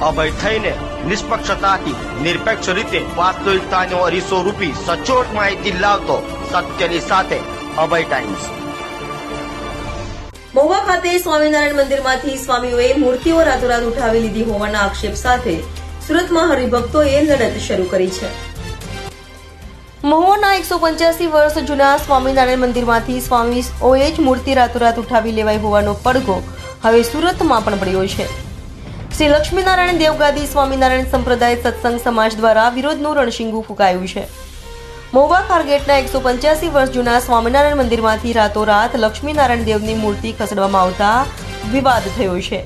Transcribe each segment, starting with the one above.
અભય થઈને નિષ્પક્ષતાથી, નિરપેક્ષ રીતે વાસ્તવિકતાનો અરીસો રૂપી સચોટ માહિતી લાવતો સત્યની સાથે અભય ટાઈમ્સ મહુવા ખાતે સ્વામિનારાયણ મંદિરમાંથી સ્વામીઓએ મૂર્તિઓ રાતોરાત ઉઠાવી લીધી હોવાના આક્ષેપ સાથે સુરતમાં હરિભક્તોએ લડત શરૂ કરી છે. મહુવાના એકસો પંચ્યાસી વર્ષ જૂના સ્વામિનારાયણ મંદિરમાંથી સ્વામીઓએ જ મૂર્તિ રાતોરાત ઉઠાવી લેવાઈ હોવાનો પડઘો હવે સુરતમાં પણ પડ્યો છે. શ્રી લક્ષ્મીનારાયણ દેવગાદી સ્વામિનારાયણ સંપ્રદાય સત્સંગ સમાજ દ્વારા વિરોધનું રણશીંગું ફૂંકાયું છે. મોવા ખારગેટના એકસો પંચ્યાસી વર્ષ જૂના સ્વામિનારાયણ મંદિરમાંથી રાતોરાત લક્ષ્મીનારાયણ દેવની મૂર્તિ ખસેડવામાં આવતા વિવાદ થયો છે.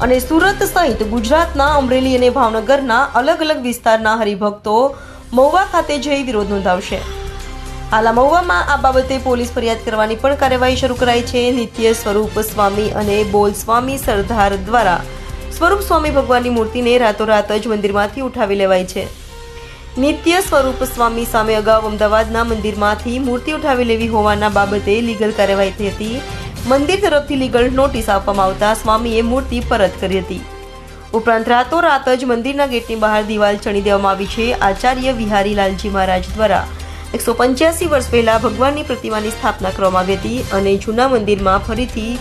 અને સુરત સહિત ગુજરાતના અમરેલી અને ભાવનગરના અલગ અલગ વિસ્તારના હરિભક્તો મહુવા ખાતે જઈ વિરોધ નોંધાવશે. હાલ મહુવામાં આ બાબતે પોલીસ ફરિયાદ કરવાની પણ કાર્યવાહી શરૂ કરાઈ છે. નિત્ય સ્વરૂપ સ્વામી અને બોલ સ્વામી સરદાર દ્વારા સ્વરૂપ સ્વામી ભગવાનની મૂર્તિને રાતોરાત જ મંદિરમાંથી ઉઠાવી લેવાય છે. નિત્ય સ્વરૂપ સ્વામી સામે અગાઉ અમદાવાદના મંદિરમાંથી મૂર્તિ ઉઠાવી લેવી હોવાના બાબતે લીગલ કાર્યવાહી થઈ હતી. મંદિર તરફથી લીગલ નોટિસ આપવામાં આવતા સ્વામીએ મૂર્તિ પરત કરી હતી. ઉપરાંત રાતોરાત જ મંદિરના ગેટની બહાર દિવાલ ચણી દેવામાં આવી છે. આચાર્ય વિહારી લાલજી મહારાજ દ્વારા એકસો પંચ્યાસી વર્ષ પહેલા ભગવાનની પ્રતિમાની સ્થાપના કરવામાં આવી હતી અને જૂના મંદિરમાં ફરીથી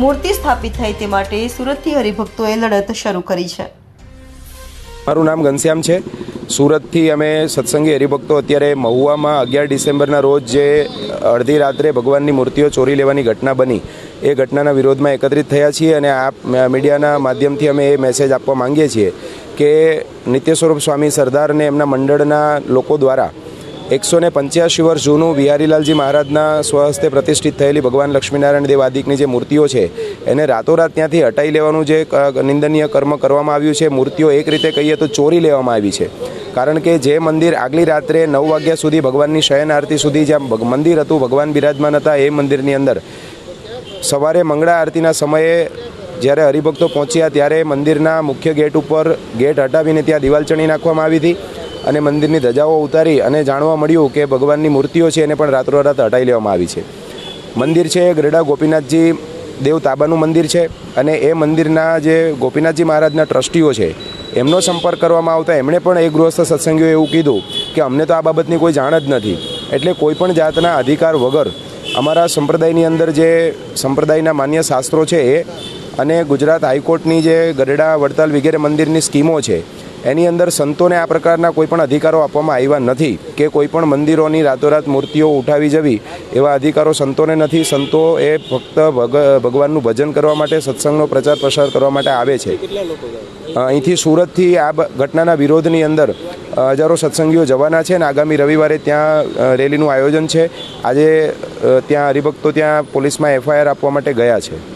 મૂર્તિ સ્થાપિત થાય તે માટે સુરતથી હરિભક્તોએ લડત શરૂ કરી છે. મારું નામ ઘનશ્યામ છે. સુરતથી અમે સત્સંગી હરિભક્તો અત્યારે મહુવામાં અગિયાર ડિસેમ્બરના રોજ જે અડધી રાત્રે ભગવાનની મૂર્તિઓ ચોરી લેવાની ઘટના બની, એ ઘટનાના વિરોધમાં એકત્રિત થયા છીએ અને આ મીડિયાના માધ્યમથી અમે એ મેસેજ આપવા માંગીએ છીએ કે નિત્ય સ્વરૂપ સ્વામી સરદારને એમના મંડળના લોકો દ્વારા એકસો ને પંચ્યાસી વર્ષ જૂનું વિહારીલાલજી મહારાજના સ્વહસ્તે પ્રતિષ્ઠિત થયેલી ભગવાન લક્ષ્મીનારાયણ દેવ આદિકની જે મૂર્તિઓ છે, એને રાતોરાત ત્યાંથી હટાઈ લેવાનું જે નિંદનીય કર્મ કરવામાં આવ્યું છે, મૂર્તિઓ એક રીતે કહીએ તો ચોરી લેવામાં આવી છે. કારણ કે જે મંદિર આગલી રાત્રે નવ વાગ્યા સુધી ભગવાનની શયન આરતી સુધી જ્યાં મંદિર હતું, ભગવાન બિરાજમાન હતા, એ મંદિરની અંદર સવારે મંગળા આરતીના સમયે જ્યારે હરિભક્તો પહોંચ્યા ત્યારે મંદિરના મુખ્ય ગેટ ઉપર ગેટ હટાવીને ત્યાં દિવાલ ચણી નાખવામાં આવી હતી. અને મંદિરની ધજાઓ ઉતારી અને જાણવા મળ્યું કે ભગવાનની મૂર્તિઓ છે એને પણ રાતોરાત હટાવી લેવામાં આવી છે. મંદિર છે ગરડા ગોપીનાથજી દેવ તાબાનું મંદિર છે અને એ મંદિરના જે ગોપીનાથજી મહારાજના ટ્રસ્ટીઓ છે, એમનો સંપર્ક કરવામાં આવતા એમણે પણ એ ગૃહસ્થ સત્સંગીઓએ એવું કીધું કે અમને તો આ બાબતની કોઈ જાણ જ નથી. એટલે કોઈ પણ જાતના અધિકાર વગર અમારા સંપ્રદાયની અંદર જે સંપ્રદાયના માન્ય શાસ્ત્રો છે એ અને ગુજરાત હાઈકોર્ટની જે ગરડા વડતાલ વગેરે મંદિરની સ્કીમો છે એની અંદર સંતોને આ પ્રકારના કોઈપણ અધિકારો આપવામાં આવ્યા નથી કે કોઈપણ મંદિરોની રાતોરાત મૂર્તિઓ ઉઠાવી જવી એવા અધિકારો સંતોને નથી. સંતો એ ફક્ત ભગ ભગવાનનું ભજન કરવા માટે સત્સંગનો પ્રચાર પ્રસાર કરવા માટે આવે છે. અહીંથી સુરતથી આ ઘટનાના વિરોધની અંદર હજારો સત્સંગીઓ જવાના છે અને આગામી રવિવારે ત્યાં રેલીનું આયોજન છે. આજે ત્યાં હરિભક્તો ત્યાં પોલીસમાં એફઆઈઆર આપવા માટે ગયા છે.